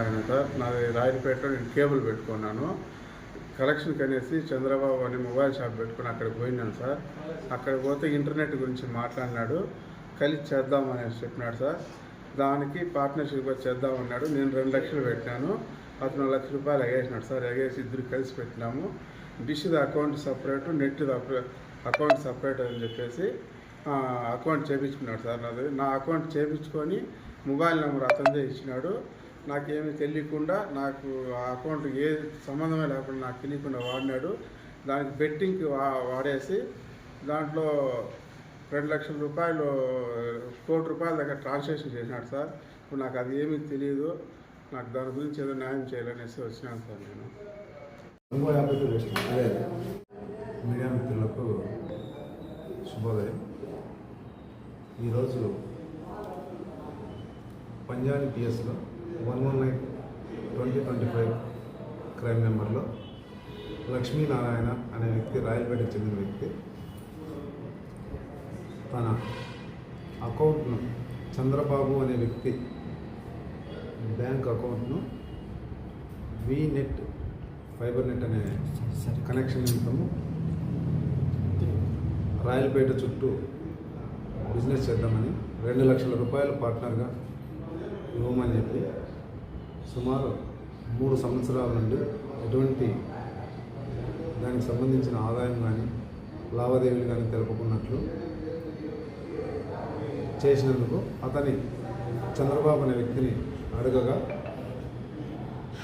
Narayana sir నాది రాయలపేటలో నేను cable పెట్టుకున్నాను. కలెక్షన్కి అనేసి చంద్రబాబు అని మొబైల్ షాప్ పెట్టుకుని అక్కడికి పోయినాను సార్. అక్కడికి పోతే ఇంటర్నెట్ గురించి మాట్లాడినాడు. కలిసి చేద్దామని చెప్పినాడు సార్. దానికి పార్ట్నర్షిప్గా చేద్దామన్నాడు నేను రెండు లక్షలు పెట్టినాను. అతను లక్ష రూపాయలు ఎగేసినాడు సార్. ఎగేసి ఇద్దరు కలిసి పెట్టినాము. డిష్ది account separate net account separate అని చెప్పేసి అకౌంట్ చేపించుకున్నాడు సార్ నాది. నా అకౌంట్ చేపించుకొని మొబైల్ నెంబర్ అతనిదే ఇచ్చినాడు. నాకేమీ తెలియకుండా నాకు ఆ అకౌంట్ ఏ సంబంధమే లేకుండా నాకు తెలియకుండా వాడినాడు. దానికి బెట్టింగ్కి వా వాడేసి దాంట్లో రెండు లక్షల రూపాయలు కోటి రూపాయల దగ్గర ట్రాన్సాక్షన్ చేసినాడు సార్. ఇప్పుడు నాకు అది ఏమీ తెలియదు. నాకు దాని గురించి ఏదో న్యాయం చేయాలనేసి వచ్చినాను సార్ నేను. మీడియా మిత్రులకు శుభోదయం. ఈరోజు Punjabi పిఎస్లో one one nine twenty twenty five crime నెంబర్లో లక్ష్మీనారాయణ అనే వ్యక్తి రాయలపేట చెందిన వ్యక్తి తన అకౌంట్ను చంద్రబాబు అనే వ్యక్తి బ్యాంక్ అకౌంట్ను వీనెట్ ఫైబర్ నెట్ అనే కనెక్షన్ నిమిత్తము రాయలపేట చుట్టూ బిజినెస్ చేద్దామని రెండు లక్షల రూపాయలు పార్ట్నర్గా ఇవ్వమని చెప్పి సుమారు మూడు సంవత్సరాల నుండి ఎటువంటి దానికి సంబంధించిన ఆదాయం కానీ లావాదేవీలు కానీ తెలుపుకున్నట్లు చేసినందుకు అతని చంద్రబాబు అనే వ్యక్తిని అడగగా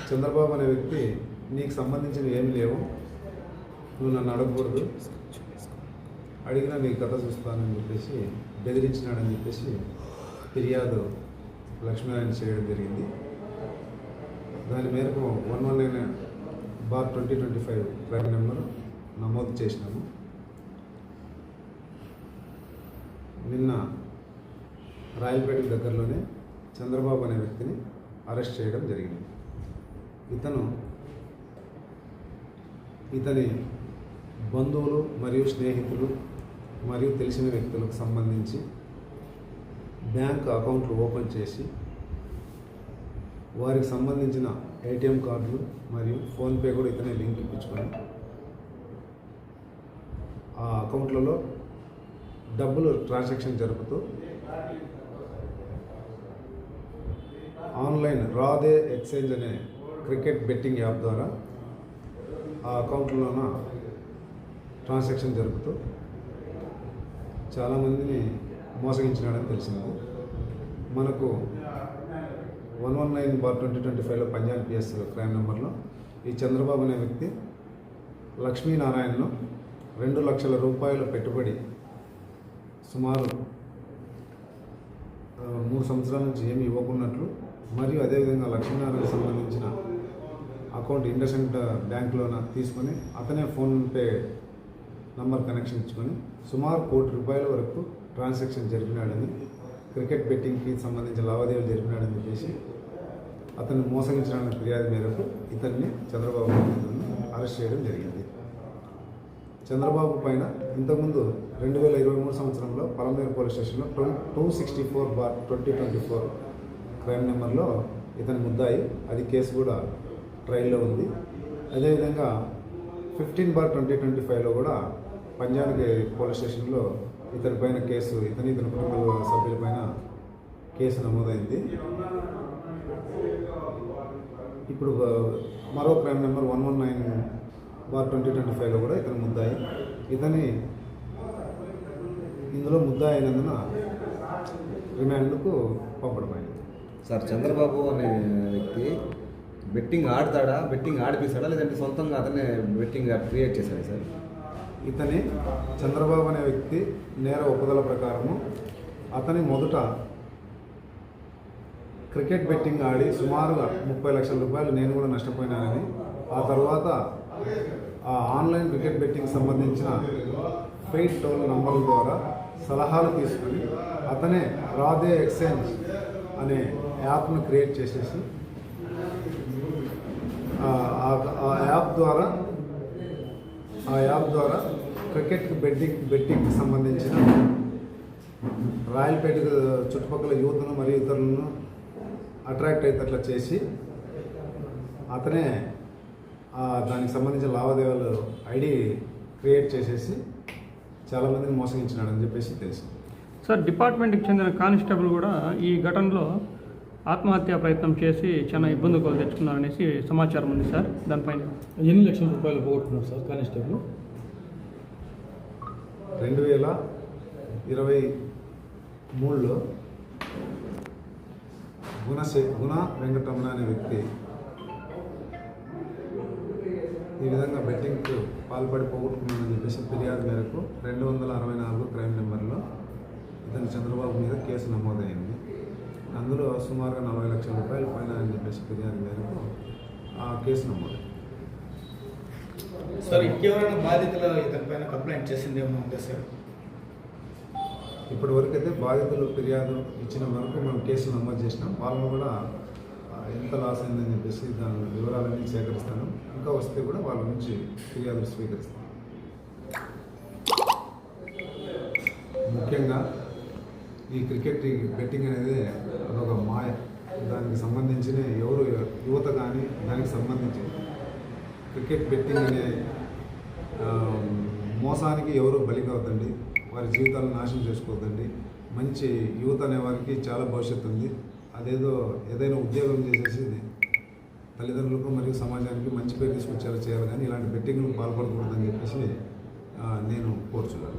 చంద్రబాబు అనే వ్యక్తి నీకు సంబంధించిన ఏమి లేవు. నువ్వు నన్ను అడగకూడదు. అడిగినా నీ కథ చూస్తానని చెప్పేసి బెదిరించినాడని చెప్పేసి ఫిర్యాదు లక్ష్మీనారాయణ చేయడం జరిగింది. దాని మేరకు one one nine bar twenty twenty five crime number నమోదు చేసినాము. నిన్న రాయలపేట దగ్గరలోనే చంద్రబాబు అనే వ్యక్తిని అరెస్ట్ చేయడం జరిగింది. ఇతను ఇతని బంధువులు మరియు స్నేహితులు మరియు తెలిసిన వ్యక్తులకు సంబంధించి బ్యాంక్ అకౌంట్లు ఓపెన్ చేసి వారికి సంబంధించిన ఏటీఎం కార్డులు మరియు ఫోన్పే కూడా ఇతనే లింక్ ఇప్పించుకొని ఆ అకౌంట్లలో డబ్బులు ట్రాన్సాక్షన్ జరుపుతూ ఆన్లైన్ రాదే ఎక్స్చేంజ్ అనే క్రికెట్ బెట్టింగ్ యాప్ ద్వారా ఆ అకౌంట్లోన ట్రాన్సాక్షన్ జరుపుతూ చాలామందిని మోసగించినాడని తెలిసింది. మనకు one one nine bar twenty twenty ఫైవ్లో పంజాబ్ పిఎస్ క్రైమ్ నెంబర్లో ఈ చంద్రబాబు అనే వ్యక్తి లక్ష్మీనారాయణను రెండు లక్షల రూపాయల పెట్టుబడి సుమారు మూడు సంవత్సరాల నుంచి ఏమి ఇవ్వకున్నట్లు మరియు అదేవిధంగా లక్ష్మీనారాయణకు సంబంధించిన అకౌంట్ ఇండసెంట్ బ్యాంకులోన తీసుకొని అతనే ఫోన్పే నంబర్ కనెక్షన్ ఇచ్చుకొని సుమారు కోటి రూపాయల వరకు ట్రాన్సాక్షన్ జరిపినాడని క్రికెట్ బెట్టింగ్కి సంబంధించిన లావాదేవీలు జరిపినాడని చెప్పేసి అతన్ని మోసగించడానికి ఫిర్యాదు మేరకు ఇతన్ని చంద్రబాబు అరెస్ట్ చేయడం జరిగింది. చంద్రబాబు పైన ఇంతకుముందు రెండు వేల ఇరవై మూడు సంవత్సరంలో పలమేరు పోలీస్ స్టేషన్లో two two sixty four bar twenty twenty four crime నెంబర్లో ఇతని ముద్దాయి. అది కేసు కూడా ట్రయల్లో ఉంది. అదేవిధంగా ఫిఫ్టీన్ బార్ ట్వంటీ ట్వంటీ ఫైవ్లో కూడా పంజాబ్కి పోలీస్ స్టేషన్లో ఇతని పైన కేసు ఇతని ఇతని కుటుంబ సభ్యులపైన కేసు నమోదైంది. ఇప్పుడు మరో crime number one one nine bar twenty twenty ఫైవ్లో కూడా ఇతను ముద్దాయి. ఇతని ఇందులో ముద్దా అయినందున రిమాండ్కు పంపడమైంది. సార్ చంద్రబాబు అనే వ్యక్తి బెట్టింగ్ ఆడతాడా? బెట్టింగ్ ఆడిపిస్తాడా? లేదంటే సొంతంగా అతనే బెట్టింగ్ క్రియేట్ చేశాడు సార్? ఇతని చంద్రబాబు అనే వ్యక్తి నేర ఒప్పుదల ప్రకారము అతని మొదట క్రికెట్ బెట్టింగ్ ఆడి సుమారుగా ముప్పై లక్షల రూపాయలు నేను కూడా నష్టపోయినానని ఆ తర్వాత ఆ ఆన్లైన్ క్రికెట్ బెట్టింగ్ సంబంధించిన ఫెయిట్ టోల్ నంబర్ల ద్వారా సలహాలు తీసుకుని అతనే రాధే ఎక్స్చేంజ్ అనే యాప్ను క్రియేట్ చేసేసి ఆ- ఆ- ఆ యాప్ ద్వారా ఆ యాప్ ద్వారా క్రికెట్ బెట్టింగ్ బెట్టింగ్కి సంబంధించిన రాయలపేట చుట్టుపక్కల యువతను మరియు ఇతరులను అట్రాక్ట్ అయ్యేటట్లా చేసి అతనే ఆ దానికి సంబంధించిన లావాదేవీలు ఐడి క్రియేట్ చేసేసి చాలామందిని మోసగించినాడని చెప్పేసి తెలిసింది సార్ డిపార్ట్మెంట్కి చెందిన కానిస్టేబుల్ కూడా ఈ ఘటనలో ఆత్మహత్యా ప్రయత్నం చేసి చాలా ఇబ్బంది కొని తెచ్చుకున్నారనేసి సమాచారం ఉంది సార్. దానిపైన ఎన్ని లక్షల రూపాయలు పోగొట్టుకున్నారు సార్ కానిస్టేబుల్? రెండు వేల ఇరవై మూడులో గుణశే గుణ వెంకటరమణ అనే వ్యక్తి ఈ విధంగా బెట్టింగ్కు పాల్పడి పోగొట్టుకున్నాడని చెప్పేసి ఫిర్యాదు మేరకు రెండు వందల అరవై నాలుగు క్రైమ్ నెంబర్లో ఇతను చంద్రబాబు మీద కేసు నమోదైంది. అందులో సుమారుగా నలభై లక్షల రూపాయలు పైన అని చెప్పేసి ఫిర్యాదు మేరకు ఆ కేసు నమోదైంది సార్ ఇంకెవరైనా బాధితులు ఇతని పైన కంప్లైంట్ చేసింది ఏమో ఉందా సార్? ఇప్పటి వరకు అయితే బాధితులు ఫిర్యాదు ఇచ్చిన వరకు మనం కేసులు నమోదు చేసినాం. వాళ్ళని కూడా ఎంత లాస్ అయిందని చెప్పేసి దాని వివరాలన్నీ సేకరిస్తాను. ఇంకా వస్తే కూడా వాళ్ళ నుంచి ఫిర్యాదులు స్వీకరిస్తాం ముఖ్యంగా ఈ క్రికెట్ బెట్టింగ్ అనేది అదొక మాయ. దానికి సంబంధించిన ఎవరు యువత కానీ దానికి సంబంధించి క్రికెట్ బెట్టింగ్ అనే మోసానికి ఎవరు బలి కావద్దండి వారి జీవితాలను నాశనం చేసుకోవద్దండి. మంచి యువత అనే వారికి చాలా భవిష్యత్తు ఉంది. అదేదో ఏదైనా ఉద్యోగం చేసేసి తల్లిదండ్రులకు మరియు సమాజానికి మంచి పేరు తీసుకొచ్చేలా చేయాలి కానీ ఇలాంటి బెట్టింగ్లకు పాల్పడకూడదని చెప్పేసి నేను కోరుచున్నాను.